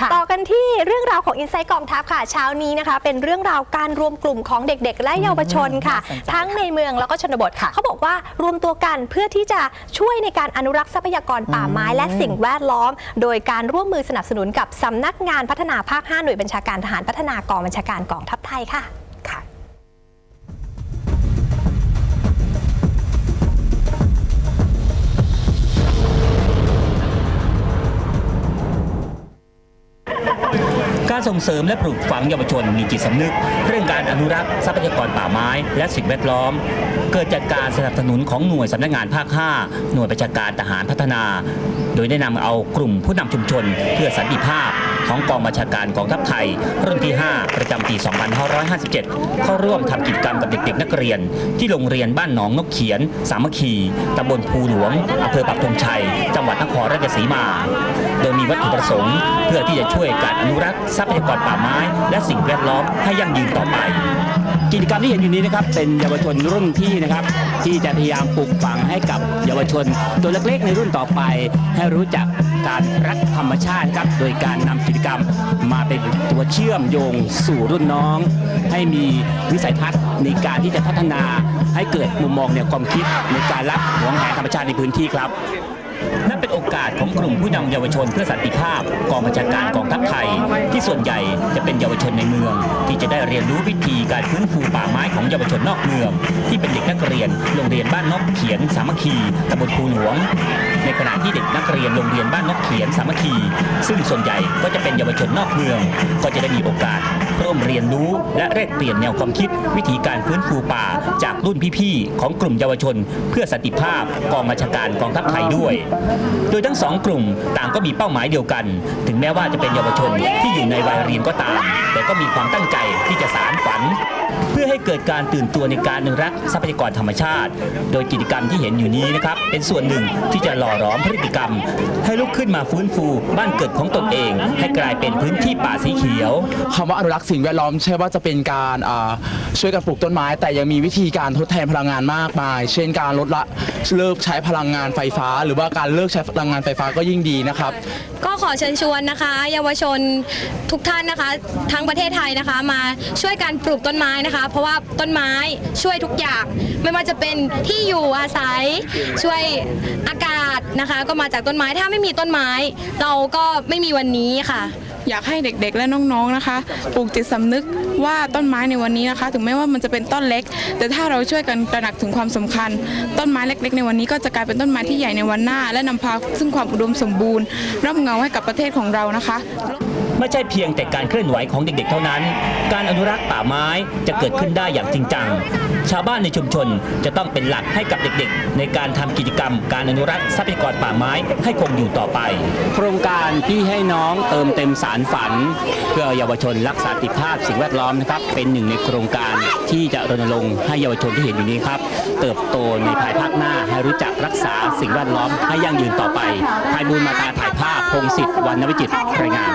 ค่ะต่อกันที่เรื่องราวของอินไซต์กองทัพค่ะเช้านี้นะคะ เป็นเรื่องราวการรวมกลุ่มของเด็ก ๆ และเยาวชนค่ะน่าสนใจทั้งในเมืองแล้วก็ชนบทค่ะเขาบอกว่ารวมตัวกันเพื่อที่จะช่วยในการอนุรักษ์ทรัพยากรป่าไม้และสิ่งแวดล้อม โดยการร่วมมือสนับสนุนกับสำนักงานพัฒนาภาค 5 หน่วยบัญชาการทหารพัฒนากองบัญชาการกองทัพไทยค่ะ การส่งเสริมและปลูกฝังเยาวชนมีจิตสำนึก เรื่องการอนุรักษ์ทรัพยากรป่าไม้ และสิ่งแวดล้อม เกิดจากการสนับสนุนของหน่วยสำนักงานภาค 5 หน่วยประชาการทหารพัฒนา โดยได้นำเอากลุ่มผู้นำชุมชนเพื่อสันติภาพของกองบัญชาการกองทัพไทย รุ่นที่ 5 ประจำปี 2557 เข้าร่วมทำกิจกรรมกับเด็กๆ นักเรียน ที่โรงเรียนบ้านหนองนกเขียน สามัคคีตำบลภูหลวงอำเภอปักธงชัย จังหวัดนครราชสีมา โดยมีวัตถุประสงค์ เพื่อที่จะช่วยการอนุรักษ์ทรัพยากรป่าไม้ และสิ่งแวดล้อมให้ยั่งยืนต่อไป กิจกรรมที่เห็นอยู่นี้นะครับเป็นเยาวชนรุ่นพี่นะครับ ที่จะพยายามปลูกฝังให้กับเยาวชน ตัวเล็กๆในรุ่นต่อไป ให้รู้จักการรักธรรมชาติครับโดยการนำกิจกรรมมาเป็นตัวเชื่อมโยงสู่รุ่นน้อง ให้มีวิสัยทัศน์ในการที่จะพัฒนาให้เกิดมุมมองแนวความคิดในการรักหวงแหนธรรมชาติในพื้นที่ครับ นั่นเป็นโอกาสของกลุ่มผู้นำเยาวชนเพื่อสันติภาพกองบัญชาการกองทัพไทย ที่ส่วนใหญ่จะเป็นเยาวชนในเมือง ที่จะได้เรียนรู้วิธีการฟื้นฟูป่าไม้ของเยาวชนนอกเมือง ที่เป็นเด็กนักเรียนโรงเรียนบ้านนกเขียนสามัคคีตำบลภูหลวง ในขณะที่เด็กนักเรียนโรงเรียนบ้านนกเขียนสามัคคี ซึ่งส่วนใหญ่ก็จะเป็นเยาวชนนอกเมือง ก็จะได้มีโอกาสร่วมเรียนรู้และแลกเปลี่ยนแนวความคิด วิธีการฟื้นฟูป่าจากรุ่นพี่ๆของกลุ่มเยาวชน เพื่อสันติภาพกองบัญชาการกองทัพไทยด้วยโดยทั้งสองกลุ่มต่างก็มีเป้าหมายเดียวกัน ถึงแม้ว่าจะเป็นเยาวชนที่อยู่ในวัยเรียนก็ตาม แต่ก็มีความตั้งใจที่จะสารฝัน เพื่อให้เกิดการตื่นตัวในการอนุรักษ์ทรัพยากรธรรมชาติ โดยกิจกรรมที่เห็นอยู่นี้นะครับเป็นส่วนหนึ่งที่จะหล่อหลอมพฤติกรรม ให้ลุกขึ้นมาฟื้นฟูบ้านเกิดของตนเอง ให้กลายเป็นพื้นที่ป่าสีเขียว คำว่าอนุรักษ์สิ่งแวดล้อมใช่ว่าจะเป็นการอ่าช่วยกันปลูกต้นไม้ แต่ยังมีวิธีการทดแทนพลังงานมากมาย เช่นการลดละเลิกใช้พลังงานไฟฟ้า หรือว่าการเลิกใช้พลังงานไฟฟ้าก็ยิ่งดีนะครับ ก็ขอเชิญชวนนะคะ เยาวชนทุกท่านนะคะ ทั้งประเทศไทยนะคะ มาช่วยกันปลูกต้นไม้นะคะ เพราะว่าต้นไม้ช่วยทุกอย่าง ไม่ว่าจะเป็นที่อยู่อาศัยช่วยอากาศนะคะ ก็มาจากต้นไม้ถ้าไม่มีต้นไม้ เราก็ไม่มีวันนี้ค่ะ อยากให้เด็กๆ และน้องๆนะคะปลูกจิตสำนึกว่าต้นไม้ในวันนี้นะคะ ถึงแม้ว่ามันจะเป็นต้นเล็ก แต่ถ้าเราช่วยกันตระหนักถึงความสำคัญ ต้นไม้เล็ก ๆ ในวันนี้ก็จะกลายเป็นต้นไม้ที่ใหญ่ในวันหน้า และนำพาซึ่งความอุดมสมบูรณ์ร่มเงาให้กับประเทศของเรานะคะ ไม่ใช่เพียงแต่การเคลื่อนไหวของเด็กๆ เท่านั้น การอนุรักษ์ป่าไม้จะเกิดขึ้นได้อย่างจริงจัง ชาวบ้านในชุมชนจะต้องเป็นหลักให้กับเด็กๆ ในการทำกิจกรรม การอนุรักษ์ทรัพยากรป่าไม้ให้คงอยู่ต่อไป โครงการที่ให้น้องเติมเต็มสารฝัน เพื่อเยาวชนรักษาติภาพสิ่งแวดล้อมนะครับเป็นหนึ่งในโครงการที่จะรณรงค์ให้เยาวชนที่เห็นอยู่นี้ครับเติบโตในภายภาคหน้าให้รู้จักรักษาสิ่งแวดล้อมให้ยั่งยืนต่อไปภายบูลมาตาถ่ายภาพพงศิษฐ์วรรณวิจิตรรายงาน